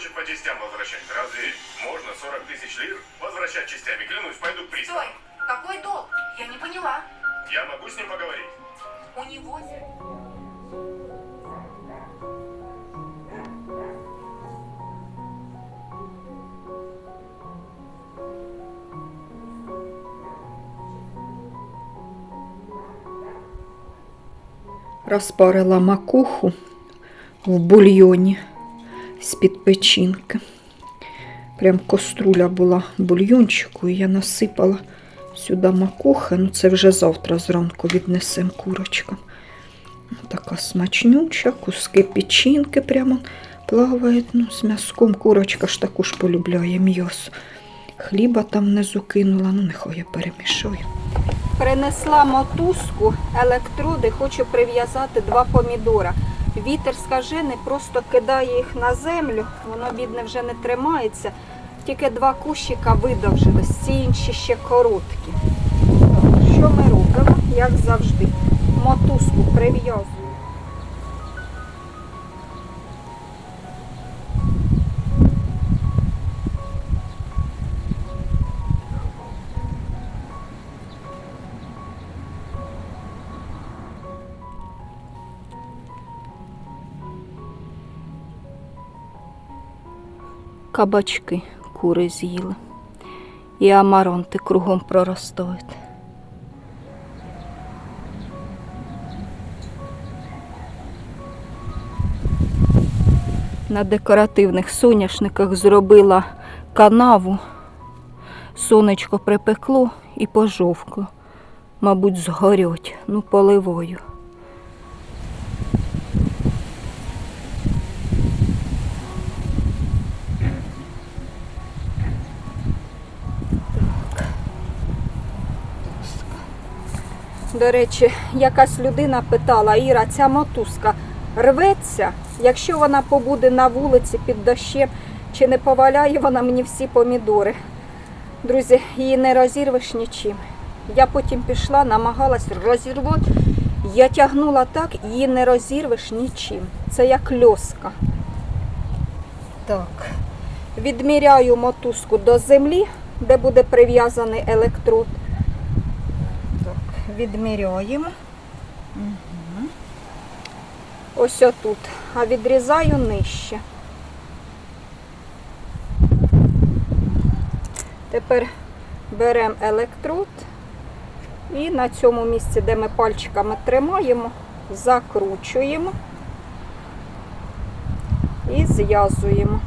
хочет по частям возвращать. Разве можно 40 тысяч лир возвращать частями? Клянусь, пойду к приставу. Стой! Какой долг? Я не поняла. Я могу с ним поговорить? У него... Розпарила макуху в бульйоні з-під печінки. Прям коструля була бульйончику, і я насипала сюди макухи. Ну, це вже завтра зранку віднесемо курочкам. Така смачнюча, куски печінки прямо плавають. Ну, з м'язком курочка ж також полюбляє м'ясо. Хліба там внизу кинула, ну нехай я перемішаю. Принесла мотузку, електроди, хочу прив'язати два помідора. Вітер скажений, просто кидає їх на землю, воно бідне вже не тримається. Тільки два кущика видовжились, ці інші ще короткі. Що ми робимо? Як завжди. Мотузку прив'язую. Кабачки кури з'їли. І амаронти кругом проростають. На декоративних соняшниках зробила канаву. Сонечко припекло і пожовкло. Мабуть, згорять, ну поливою. До речі, якась людина питала, Іра, ця мотузка рветься, якщо вона побуде на вулиці під дощем, чи не поваляє вона мені всі помідори. Друзі, її не розірвеш нічим. Я потім пішла, намагалась розірвати. Я тягнула так, її не розірвеш нічим. Це як льоска. Так. Відміряю мотузку до землі, де буде прив'язаний електрод. Відміряємо. Угу. Ось отут. А відрізаю нижче. Тепер беремо електрод і на цьому місці, де ми пальчиками тримаємо, закручуємо і зв'язуємо,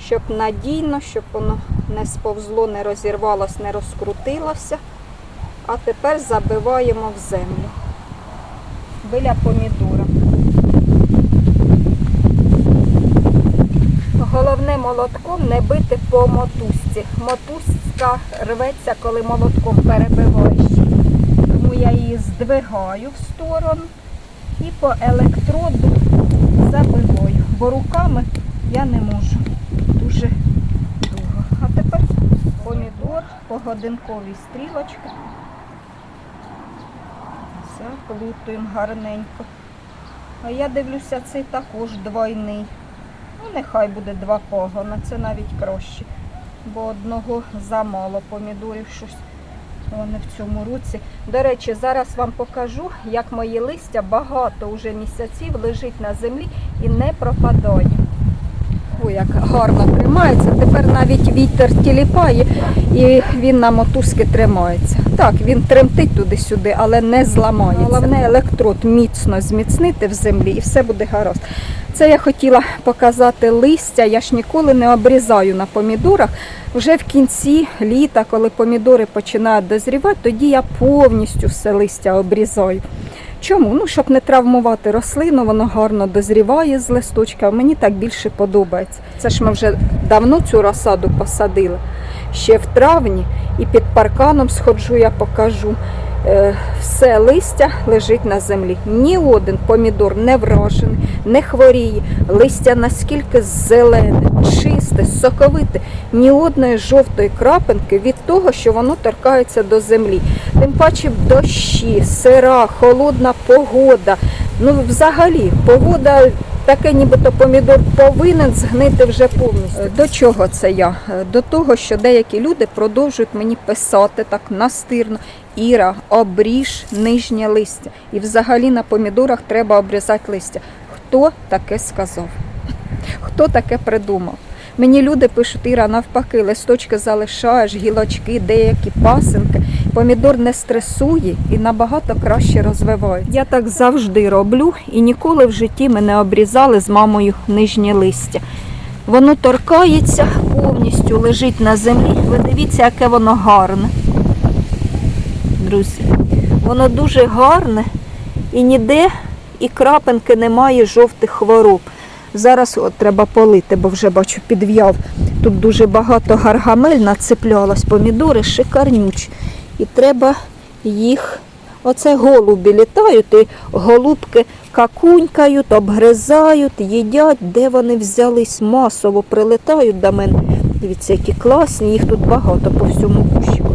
щоб надійно, щоб воно не сповзло, не розірвалося, не розкрутилося. А тепер забиваємо в землю біля помідора. Головне молотком не бити по мотузці. Мотузка рветься, коли молотком перебиваєш. Тому я її здвигаю в сторону і по електроду забиваю. Бо руками я не можу. Дуже довго. А тепер помідор по годинковій стрілочці. Заплутуємо гарненько. А я дивлюся, цей також двойний. Ну, нехай буде два погона, це навіть краще. Бо одного замало помідорів щось. Вони в цьому році. До речі, зараз вам покажу, як мої листя багато вже місяців лежить на землі і не пропадає. Ой, як гарно тримається. Тепер навіть вітер тіліпає і він на мотузки тримається. Так, він тремтить туди-сюди, але не зламається. Головне електрод міцно зміцнити в землі і все буде гаразд. Це я хотіла показати листя. Я ж ніколи не обрізаю на помідорах. Вже в кінці літа, коли помідори починають дозрівати, тоді я повністю все листя обрізаю. Чому? Ну, щоб не травмувати рослину, воно гарно дозріває з листочка. Мені так більше подобається. Це ж ми вже давно цю розсаду посадили. Ще в травні і під парканом сходжу, я покажу. Е, Все листя лежить на землі. Ні один помідор не вражений, не хворіє. Листя наскільки зелене, чисте, соковите, ні одної жовтої крапинки від того, що воно торкається до землі. Тим паче дощі, сира, холодна погода. Ну, взагалі, погода таке нібито помідор повинен згнити вже повністю. Е, До чого це я? Е, До того, що деякі люди продовжують мені писати так настирно. Іра, обріж нижнє листя. І взагалі на помідорах треба обрізати листя. Хто таке сказав? Хто таке придумав? Мені люди пишуть, Іра, навпаки, листочки залишаєш, гілочки, деякі пасинки. Помідор не стресує і набагато краще розвивається. Я так завжди роблю і ніколи в житті ми не обрізали з мамою нижнє листя. Воно торкається, повністю лежить на землі. Ви дивіться, яке воно гарне. Друзі, воно дуже гарне і ніде і крапинки немає жовтих хвороб. Зараз от треба полити, бо вже бачу підв'яв. Тут дуже багато гаргамель нацеплялось, помідори шикарнючі. І треба їх. Оце голубі літають, і голубки какунькають, обгризають, їдять, де вони взялись масово прилетають до мене. Дивіться, які класні, їх тут багато по всьому кущику.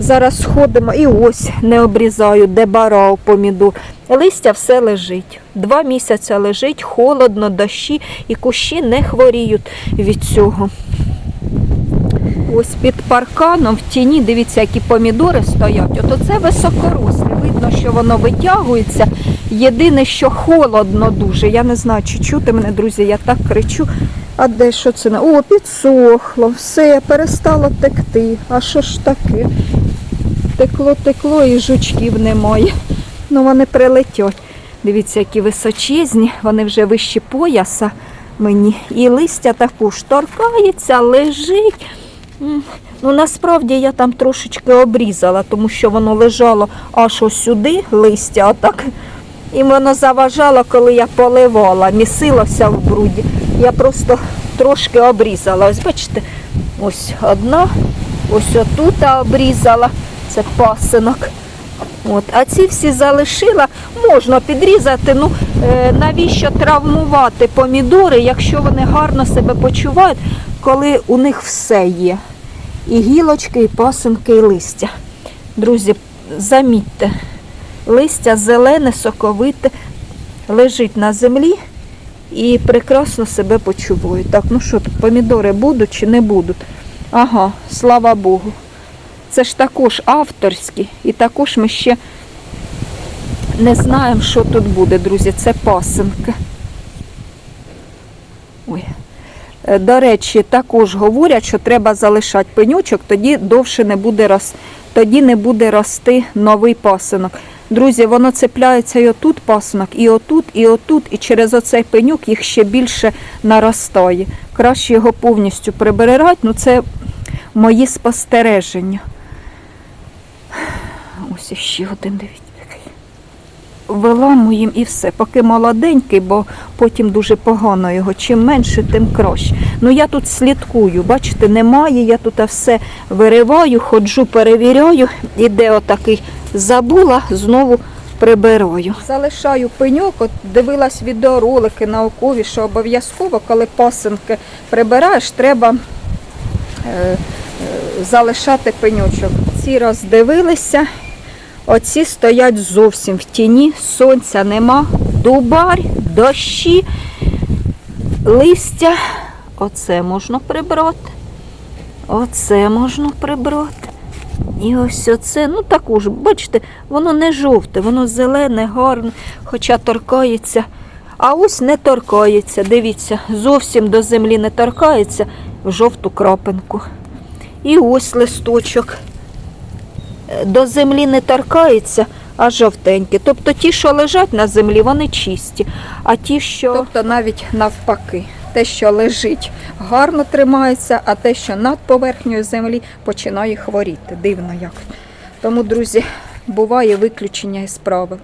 Зараз сходимо і ось не обрізаю, де барав помідор. Листя все лежить. Два місяці лежить, холодно, дощі, і кущі не хворіють від цього. Ось під парканом в тіні, дивіться, які помідори стоять. От оце високорослі. Видно, що воно витягується. Єдине, що холодно дуже. Я не знаю, чи чути мене, друзі, я так кричу. А де що це? О, підсохло, все, перестало текти. А що ж таке? Текло, текло і жучків немає. Ну вони прилетять. Дивіться, які височезні, вони вже вищі пояса мені. І листя також торкається, лежить. Ну насправді я там трошечки обрізала, тому що воно лежало аж ось сюди листя, а так. І воно заважало, коли я поливала, місилося в бруді. Я просто трошки обрізала. Ось бачите, ось одна, ось отут обрізала. Це пасинок. От. А ці всі залишила, можна підрізати. Ну е, навіщо травмувати помідори, якщо вони гарно себе почувають, коли у них все є. І гілочки, і пасинки, і листя. Друзі, замітьте, листя зелене, соковите, лежить на землі і прекрасно себе почувають. Так, ну що тут, помідори будуть чи не будуть? Ага, слава Богу. Це ж також авторські, і також ми ще не знаємо, що тут буде, друзі. Це пасинки. Ой. Е, До речі, також говорять, що треба залишати пенючок, тоді довше не буде рос... тоді не буде рости новий пасинок. Друзі, воно цепляється і отут пасинок, і отут, і отут, і через оцей пенюк їх ще більше наростає. Краще його повністю прибирати, ну це мої спостереження. Ось іще один, дивіться. Виламуємо і все, поки молоденький, бо потім дуже погано його. Чим менше, тим краще. Ну я тут слідкую, бачите, немає, я тут все вириваю, ходжу, перевіряю, і де отакий забула, знову прибираю. Залишаю пеньок, от дивилась відеоролики наукові, що обов'язково, коли пасинки прибираєш, треба е, е, залишати пеньочок. Ці роздивилися, оці стоять зовсім в тіні, сонця нема, дубарь, дощі, листя. Оце можна прибрати. Оце можна прибрати. І ось оце, ну також, бачите, воно не жовте, воно зелене, гарне, хоча торкається. А ось не торкається. Дивіться, зовсім до землі не торкається в жовту крапинку. І ось листочок. Е, До землі не торкається, а жовтенькі. Тобто ті, що лежать на землі, вони чисті. А ті, що. Тобто навіть навпаки. Те, що лежить, гарно тримається, а те, що над поверхнею землі, починає хворіти. Дивно як. Тому, друзі, буває виключення із правил.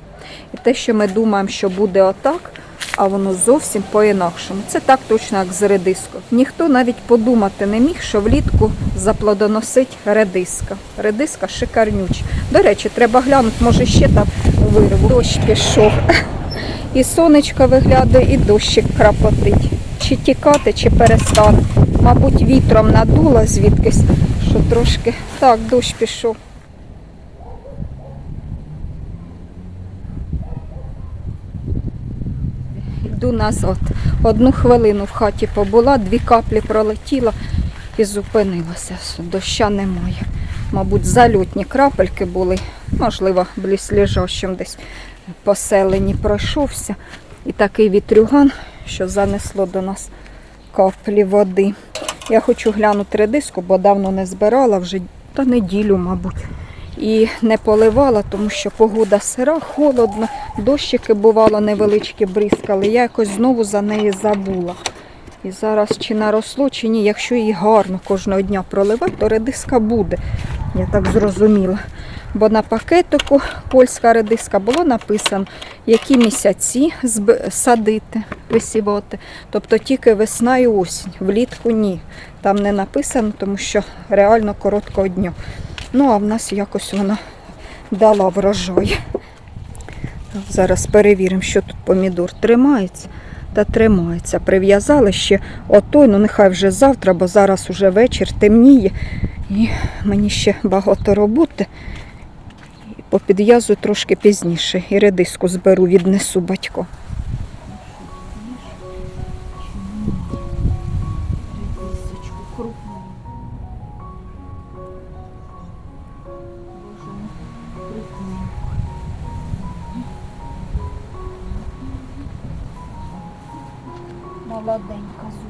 І те, що ми думаємо, що буде отак, а воно зовсім по-інакшому. Це так точно, як з редискою. Ніхто навіть подумати не міг, що влітку заплодоносить редиска. Редиска шикарнюча. До речі, треба глянути, може ще там вирву. Дощ пішов. І сонечко виглядає, і дощик крапотить. Чи тікати, чи перестати. Мабуть, вітром надуло звідкись, що трошки. Так, дощ пішов. Йду назад. Одну хвилину в хаті побула, дві каплі пролетіла і зупинилася. Доща немає. Мабуть, зальотні крапельки були, можливо, близлежащим десь поселенні пройшовся. І такий вітрюган, що занесло до нас каплі води. Я хочу глянути редиску, бо давно не збирала, вже та неділю, мабуть. І не поливала, тому що погода сира, холодно, дощики бувало невеличкі бризкали. Я якось знову за неї забула. І зараз чи наросло, чи ні, якщо її гарно кожного дня проливати, то редиска буде. Я так зрозуміла. Бо на пакетику польська редиска було написано, які місяці садити, висівати. Тобто тільки весна і осінь, влітку ні. Там не написано, тому що реально короткого дня. Ну, а в нас якось вона дала врожай. Зараз перевіримо, що тут помідор тримається. Та тримається. Прив'язали ще отой, ну нехай вже завтра, бо зараз уже вечір темніє. І мені ще багато роботи. Попідв'язую трошки пізніше. І редиску зберу, віднесу батько. Молоденька Зуся. Тут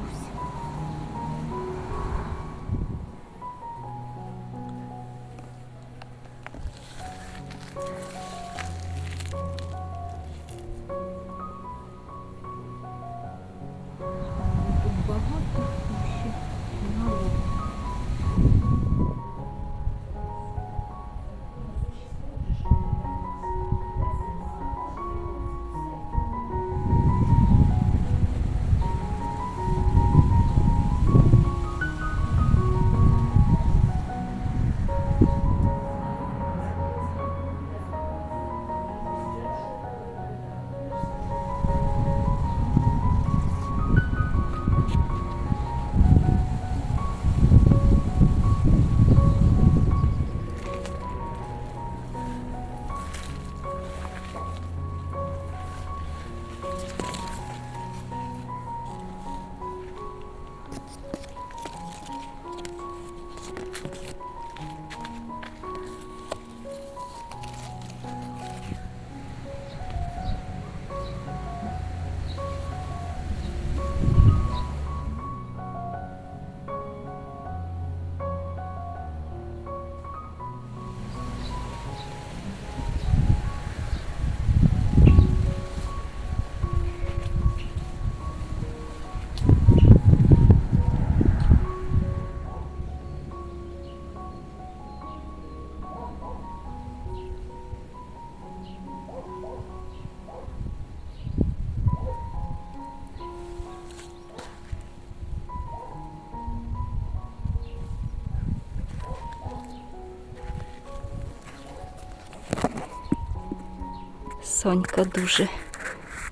Сонька дуже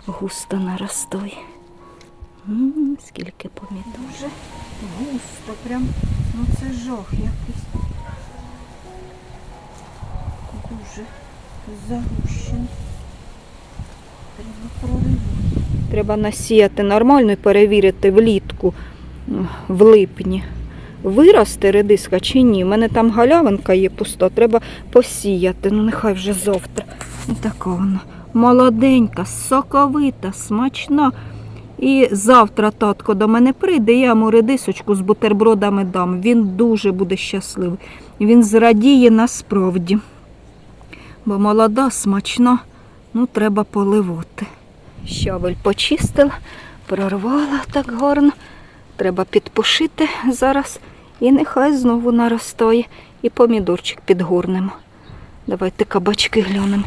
густо наростає. М, Скільки помідор. Дуже густо, прям, ну це жах якийсь. Дуже загущений. Треба проривати. Треба насіяти нормально і перевірити влітку в липні. Виросте редиска чи ні? У мене там галявинка є пуста, треба посіяти. Ну нехай вже завтра. Ну, Така вона молоденька, соковита, смачна. І завтра татко до мене прийде, я йому редисочку з бутербродами дам. Він дуже буде щасливий. Він зрадіє насправді. Бо молода, смачна, ну треба поливати. Щавель почистила, прорвала так гарно. Треба підпушити зараз і нехай знову наростає. І помідорчик підгорнемо. Давайте кабачки глянемо.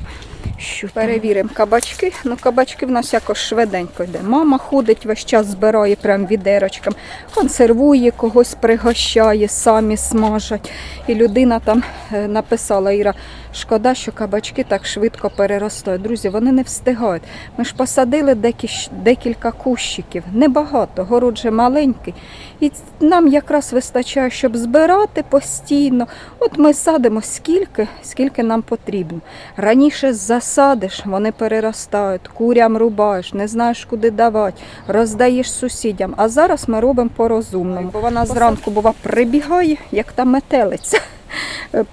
Що Перевіримо кабачки. Ну, кабачки в нас якось швиденько йде. Мама ходить весь час, збирає прям відерочком, консервує, когось пригощає, самі смажать. І людина там е, написала Іра, шкода, що кабачки так швидко переростають. Друзі, вони не встигають. Ми ж посадили декі- декілька кущиків, небагато, город же маленький. І нам якраз вистачає, щоб збирати постійно. От ми садимо скільки, скільки нам потрібно. Раніше засадиш, вони переростають, курям рубаєш, не знаєш, куди давати, роздаєш сусідям. А зараз ми робимо по-розумному. Бо вона зранку бува прибігає, як та метелиця.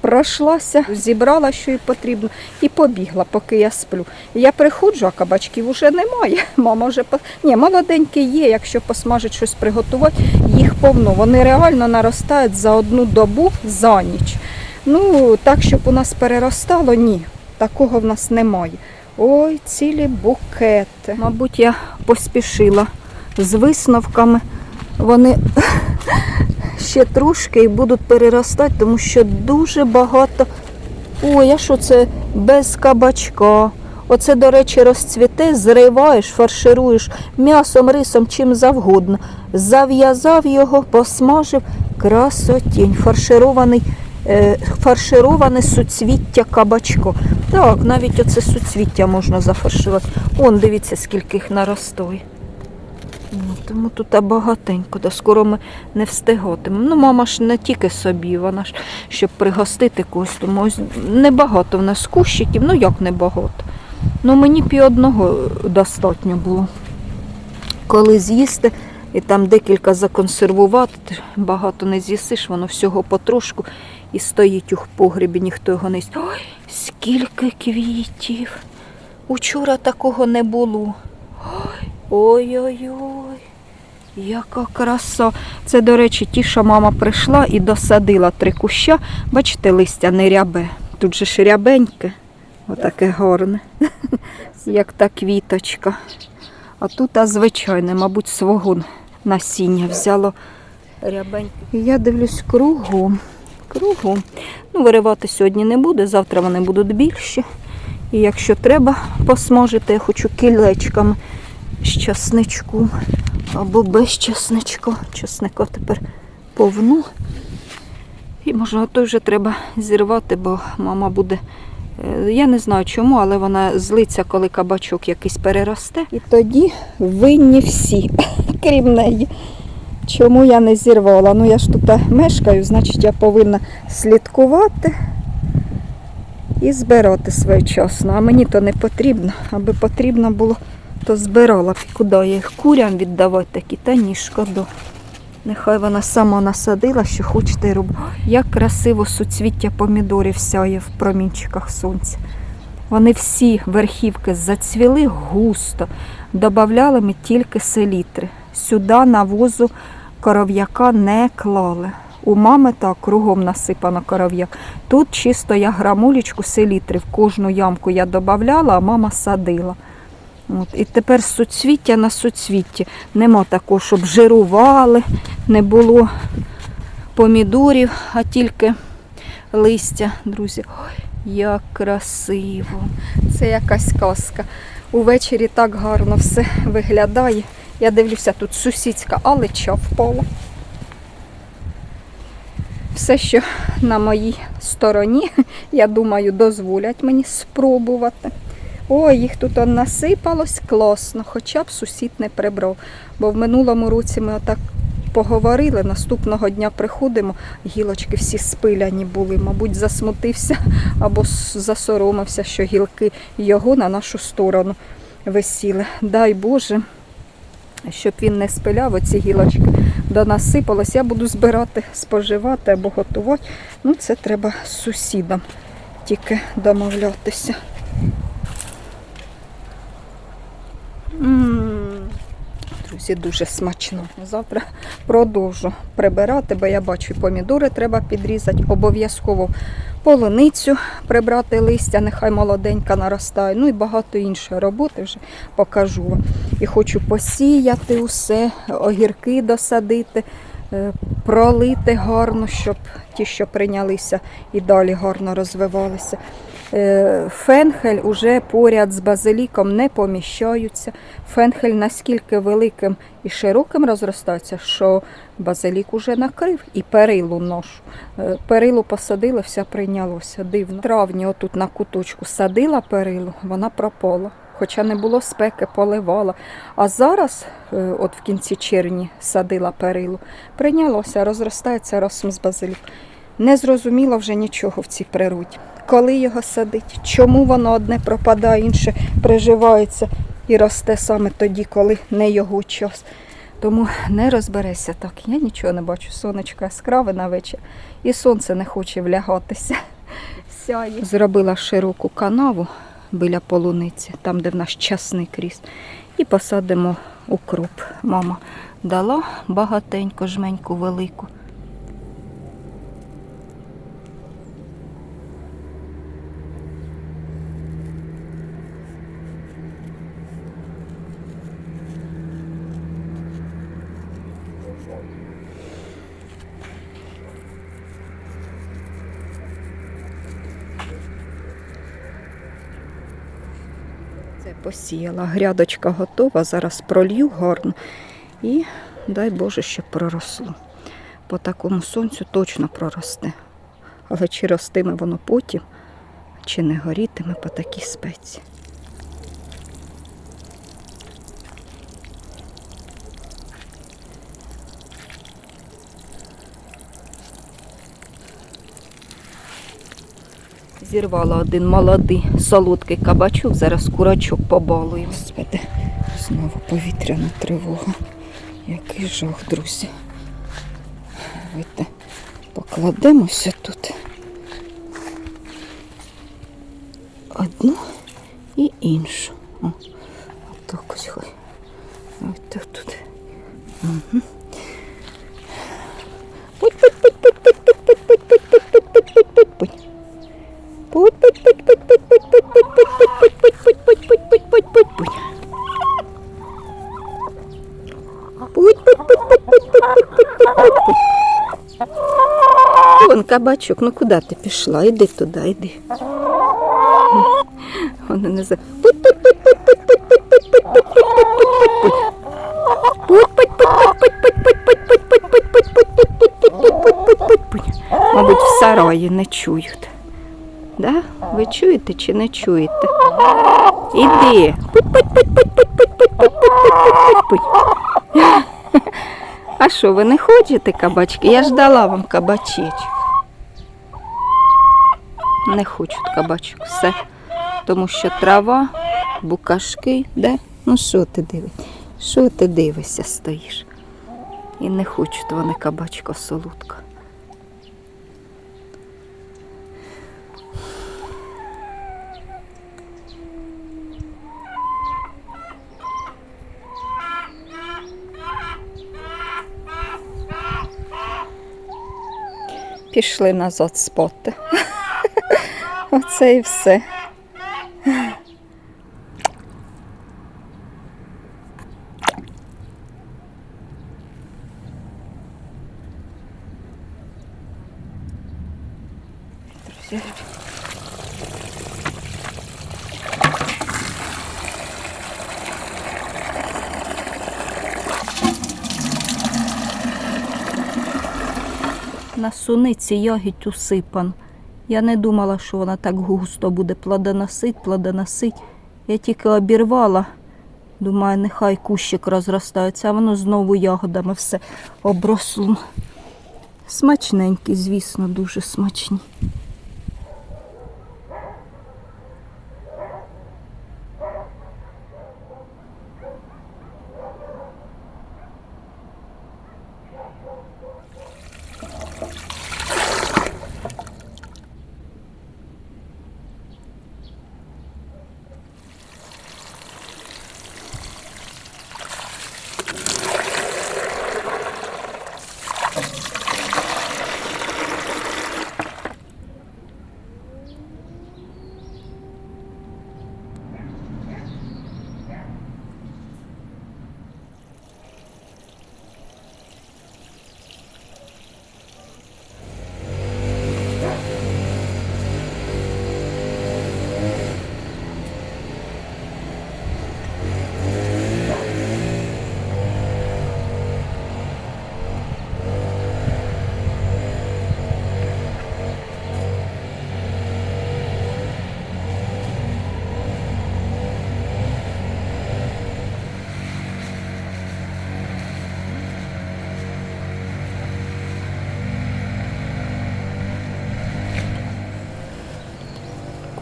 Пройшлася, зібрала, що їй потрібно, і побігла, поки я сплю. Я приходжу, а кабачків уже немає. Мама вже. Ні, молоденькі є, якщо посмажить щось приготувати, їх повно. Вони реально наростають за одну добу за ніч. Ну, так, щоб у нас переростало, ні. Такого в нас немає. Ой, цілі букети. Мабуть, я поспішила з висновками. Вони ще трошки і будуть переростати, тому що дуже багато. Ой, а що це без кабачка? Оце, до речі, розцвіте, зриваєш, фаршируєш м'ясом, рисом, чим завгодно. Зав'язав його, посмажив. Красотінь, фарширований, е, фаршироване суцвіття кабачко. Так, навіть оце суцвіття можна зафарширувати. Он, дивіться, скільки їх наростає. Тому тут багатенько, да скоро ми не встигатимемо. Ну, мама ж не тільки собі, вона ж щоб пригостити когось, тому ось небагато в нас кущиків, ну як небагато. Ну мені пі одного достатньо було. Коли з'їсти і там декілька законсервувати, ти багато не з'їсиш, воно всього потрошку і стоїть у погребі, ніхто його не їсть. Ой, скільки квітів. Учора такого не було. Ой, Ой-ой-ой, яка краса. Це, до речі, ті, що мама прийшла і досадила три куща. Бачите, листя не рябе. Тут же ж рябеньке, отаке гарне, як та квіточка. А тут, а звичайне, мабуть, свого насіння взяло рябеньке. І я дивлюсь кругом. Кругом. Ну, виривати сьогодні не буде, завтра вони будуть більші. І якщо треба посмажити, я хочу кілечками з часничком або без часничка. Часника тепер повну. І можна той вже треба зірвати, бо мама буде. е, Я не знаю чому, але вона злиться, коли кабачок якийсь переросте. І тоді винні всі, крім неї. Чому я не зірвала? Ну я ж тут мешкаю, значить я повинна слідкувати і збирати своєчасно. А мені то не потрібно, аби потрібно було то збирала б, куди їх курям віддавати такі, та ні, шкода. Нехай вона сама насадила, що хочете робити. Як красиво суцвіття помідорів сяє в промінчиках сонця. Вони всі верхівки зацвіли густо. Добавляли ми тільки селітри. Сюди навозу коров'яка не клали. У мами так кругом насипано коров'як. Тут чисто я грамулечку селітри в кожну ямку я додавала, а мама садила. От. І тепер суцвіття на суцвітті. Нема такого, щоб жирували, не було помідорів, а тільки листя, друзі. Ой, як красиво. Це якась казка. Увечері так гарно все виглядає. Я дивлюся, тут сусідська алеча впала. Все, що на моїй стороні, я думаю, дозволять мені спробувати. Ой, їх тут насипалось класно, хоча б сусід не прибрав. Бо в минулому році ми отак поговорили, наступного дня приходимо, гілочки всі спиляні були. Мабуть, засмутився або засоромився, що гілки його на нашу сторону висіли. Дай Боже, щоб він не спиляв оці гілочки. До нас я буду збирати, споживати або готувати. Ну, це треба з сусідом тільки домовлятися. Друзі, дуже смачно. Завтра продовжу прибирати, бо я бачу, помідори треба підрізати. Обов'язково полуницю прибрати листя, нехай молоденька наростає. Ну і багато іншої роботи вже покажу вам. І хочу посіяти усе, огірки досадити, е, пролити гарно, щоб ті, що прийнялися, і далі гарно розвивалися. Е, Фенхель уже поряд з базиліком не поміщаються. Фенхель наскільки великим і широким розростається, що базилік уже накрив і перилу ношу. Е, Перилу посадила, все прийнялося. Дивно. В травні отут на куточку садила перилу, вона пропала. Хоча не було спеки, поливала. А зараз, е, от в кінці червні, садила перилу, прийнялося, розростається разом з базиліком. Не зрозуміло вже нічого в цій природі. Коли його садить, чому воно одне пропадає, інше приживається і росте саме тоді, коли не його час. Тому не розбереся так. Я нічого не бачу. Сонечко яскраве на вечір, і сонце не хоче влягатися. Сяє. Зробила широку канаву біля полуниці, там, де в нас часник ріс, і посадимо укроп. Мама дала багатенько, жменьку велику. Це посіяла. Грядочка готова, зараз пролью гарно. І дай Боже, щоб проросло. По такому сонцю точно проросте. Але чи ростиме воно потім, чи не горітиме по такій спеці. Зірвала один молодий солодкий кабачок, зараз курачок побалуємо. Господи, знову повітряна тривога. Який жах, друзі. Давайте покладемося тут. Одну і іншу. О, отак ось хай. Ось так тут. Угу. кабачок, ну куди ти пішла? Іди туди, йди. Вона не за. Мабуть, в сараї не чують. Да? Ви чуєте чи не чуєте? Іди. А що, ви не хочете кабачки? Я ж дала вам кабачечку. Не хочуть кабачок. Все. Тому що трава, букашки, де? Ну що ти дивишся? Що ти дивишся, стоїш? І не хочуть вони кабачка солодка. Пішли назад спати. Оце і все. На суниці ягідь усипан. Я не думала, що вона так густо буде плодоносить, плодоносить. Я тільки обірвала. Думаю, нехай кущик розростається, а воно знову ягодами все обросло. Смачненькі, звісно, дуже смачні.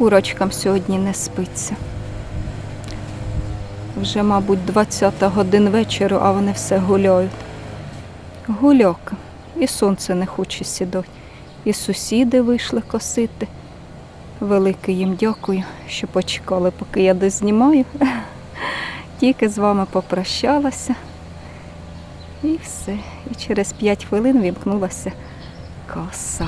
Курочкам сьогодні не спиться. Вже, мабуть, 20 годин вечора, а вони все гуляють. Гуляк. І сонце не хоче сідати. І сусіди вийшли косити. Велике їм дякую, що почекали, поки я дознімаю. Тільки з вами попрощалася. І все. І через 5 хвилин вімкнулася коса.